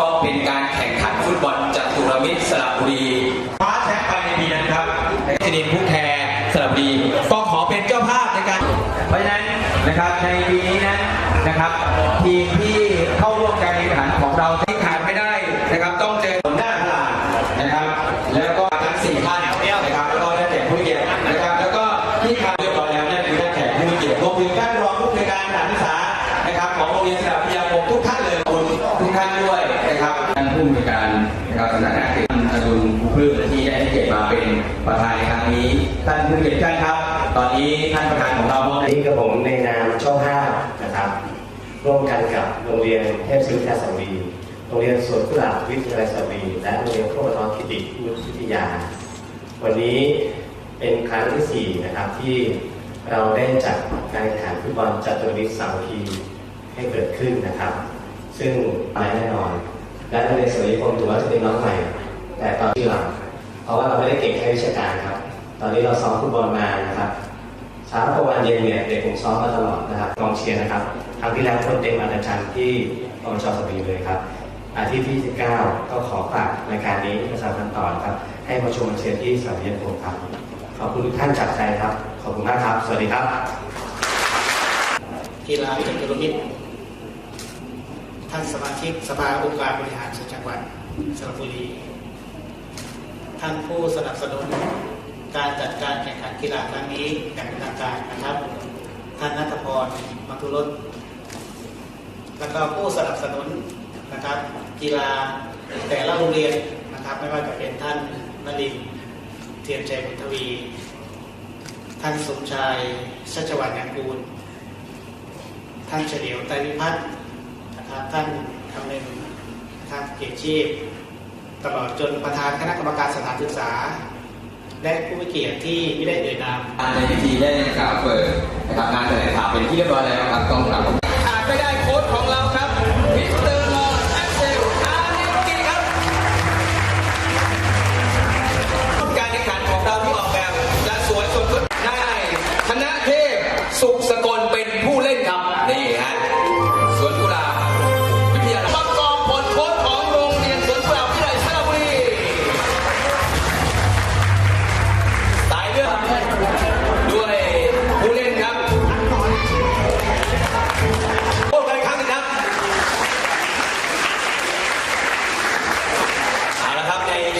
ก็เป็นการแข่งขันฟุตบอลจตุรมิตรสระบุรีคว้าแชมป์ไปในปีนั้นครับชนินผู้แคร์สระบุรีก็ขอเป็นเจ้าภาพในการ เพราะฉะนั้นนะครับในปีนี้นั้นนะครับ ทีมที่เข้าร่วมการแข่งขันของเราที่ขาดไม่ได้นะครับ ต้องเจอหน้าตลาดนะครับ แล้วก็ทั้งสี่ท่านนะครับแล้วก็ท่านแขกผู้มีเกียรตินะครับ แล้วก็ที่ขาดเรียบร้อยแล้วนั่นคือท่านแขกผู้มีเกียรติรวมถึงท่านรองผู้ในวยการสถานศึกษานะครับของโรงเรียนสระพิยาคมทุกท่านเลย ผู้มีการนะครับสำนักงานเขตท่านอดุลภูพืชที่ได้ให้เกียรติมาเป็นประธานในครั้งนี้ท่านผู้เกียรติท่านครับ ตอนนี้ท่านประธานของเรามอบนี้กับผมในนามเจ้าภานะครับ ร่วมกันกับโรงเรียนเทพศิริยาสวีโรงเรียนสวนกุหลาบวิทยาลัยสวีและโรงเรียนโคตรทองคิติวิทยา วันนี้เป็นครั้งที่สี่นะครับที่เราได้จัดการแข่งขันฟุตบอลจัตุรมิตรสามัคคีให้เกิดขึ้นนะครับ ซึ่งไปแน่นอน และโรงเรียนสวีผมถือว่าจะเป็นน้องใหม่ แต่ตอนที่เราเพราะว่าเราไม่ได้เก่งแค่วิชาการครับ ตอนนี้เราซ้อมฟุตบอลมานะครับเช้าประมาณเย็นเนี่ยเด็กผมซ้อมมาตลอดนะครับกองเชียร์นะครับครั้งที่แล้วคนเต็มอันจันทร์ที่กองชอสบีเลยครับอาทิตย์ที่ 19 ก็ขอฝากรายการนี้ประชาสัมพันธ์ต่อนะครับ ให้มาชมเชียร์ที่สามเยนผมครับ ขอบคุณทุกท่านจากใจครับ ขอบคุณมากครับ สวัสดีครับกีฬาจัตุรมิตร ท่านสมาชิกสภาองค์การบริหารส่วนจังหวัดสระบุรี ท่านผู้สนับสนุนการจัดการแข่งขันกีฬาครั้งนี้อย่างเป็นทางการนะครับ ท่านนัทพรมัทุรสแล้วก็ผู้สนับสนุนนะครับ กีฬาแต่ละโรงเรียนนะครับ ไม่ว่าจะเป็นท่านนลินทร์เทียนชัยบุญทวี ท่านสมชายชัชวัฒน์ยังกูล ท่านเฉลียวไตรวิพัฒน์ นะครับท่านคำนึงนะครับเกียรติชีพ ตลอดจนประธานคณะกรรมการสถานศึกษา และผู้มีเกียรติที่ไม่ได้เอ่ยนามในพิธีได้กล่าวเปิดนะครับงานแถลงข่าวเป็นที่เรียบร้อยแล้วครับต้องกลับ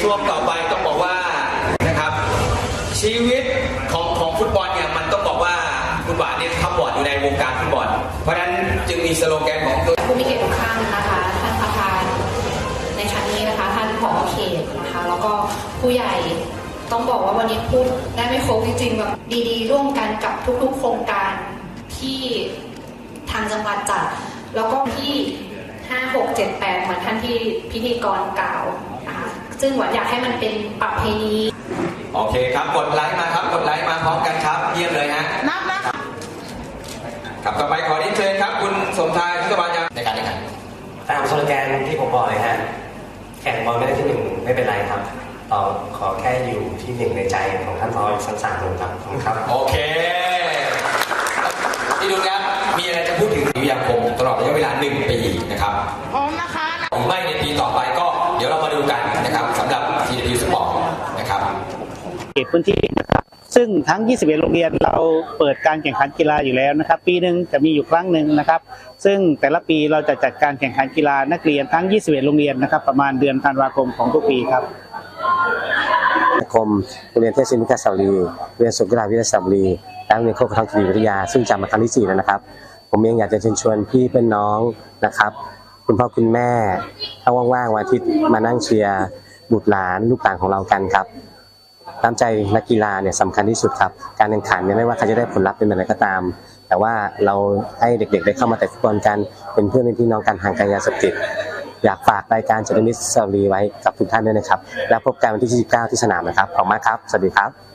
ช่วงต่อไปต้องบอกว่านะครับ ชีวิตของของฟุตบอลเนี่ยมันต้องบอกว่าคุณหวานเนี่ยทับบอดอยู่ในวงการฟุตบอล เพราะฉะนั้นจึงมีสโลแกนของตัวผู้มีเกียรติทุกท่านนะคะท่านประธานในครั้งนี้นะคะท่านผอเขตนะคะแล้วก็ผู้ใหญ่ต้องบอกว่าวันนี้พูดได้ไม่ครบจริงๆแบบดีๆ ร่วมกันกับทุกๆ โครงการที่ทางจังหวัดจัดแล้วก็ที่ 5 6 7 8 เหมือนท่านที่พิธีกรกล่าว ซึ่งหวังอยากให้มันเป็นประเพณีโอเคครับกดไลค์มาครับกดไลค์มาพร้อมกันครับเยี่ยมเลยฮะนับนะครับต่อไปขอเรียนเชิญครับ คุณสมชายพุทธบาลยาในการแข่งขันตามสโลแกนที่ผมบอกเลยฮะแข่งบอลไม่ได้ที่หนึ่งไม่เป็นไรครับเราขอแค่อยู่ที่หนึ่งในใจของท่านพออีกสักสามลงครับขอบคุณครับ โอเคที่ดูครับมีอะไรจะพูดถึงวิทยาคมตลอดระยะเวลาหนึ่งปี กันนะครับสำหรับ TW Sport นะครับเขตพื้นที่นะครับซึ่งทั้ง 21 โรงเรียนเราเปิดการแข่งขันกีฬาอยู่แล้วนะครับ ปีหนึ่งจะมีอยู่ครั้งหนึ่งนะครับ ซึ่งแต่ละปีเราจะจัดการแข่งขันกีฬานักเรียนทั้ง 21 โรงเรียนนะครับ ประมาณเดือนธันวาคมของทุกปีครับคมโรงเรียนเทพศิริกาสาวรีโรงเรียนสวนกุหลาบวิทยาสาวรีและโรงเรียนโคกกระทองคีรีวิทยา ซึ่งจำมาครั้งที่สี่แล้วนะครับ ผมเองอยากจะเชิญชวนพี่เป็นน้องนะครับ คุณพ่อคุณแม่ถ้าว่างๆวันอาทิตย์มานั่งเชียร์บุตรหลานลูกหลานของเรากันครับน้ำใจนักกีฬาเนี่ยสำคัญที่สุดครับ การแข่งขันเนี่ยไม่ว่าใครจะได้ผลลัพธ์เป็นแบบไหนก็ตาม แต่ว่าเราให้เด็กๆ ได้เข้ามาแต่ฟุตบอลกันเป็นเพื่อนเป็นพี่น้องกันห่างไกลยาเสพติดอยากฝากรายการเจอร์มิสซารีไว้กับทุกท่านด้วยนะครับ แล้วพบกันวันที่ 29 ที่สนามนะครับขอบมากครับ สวัสดีครับ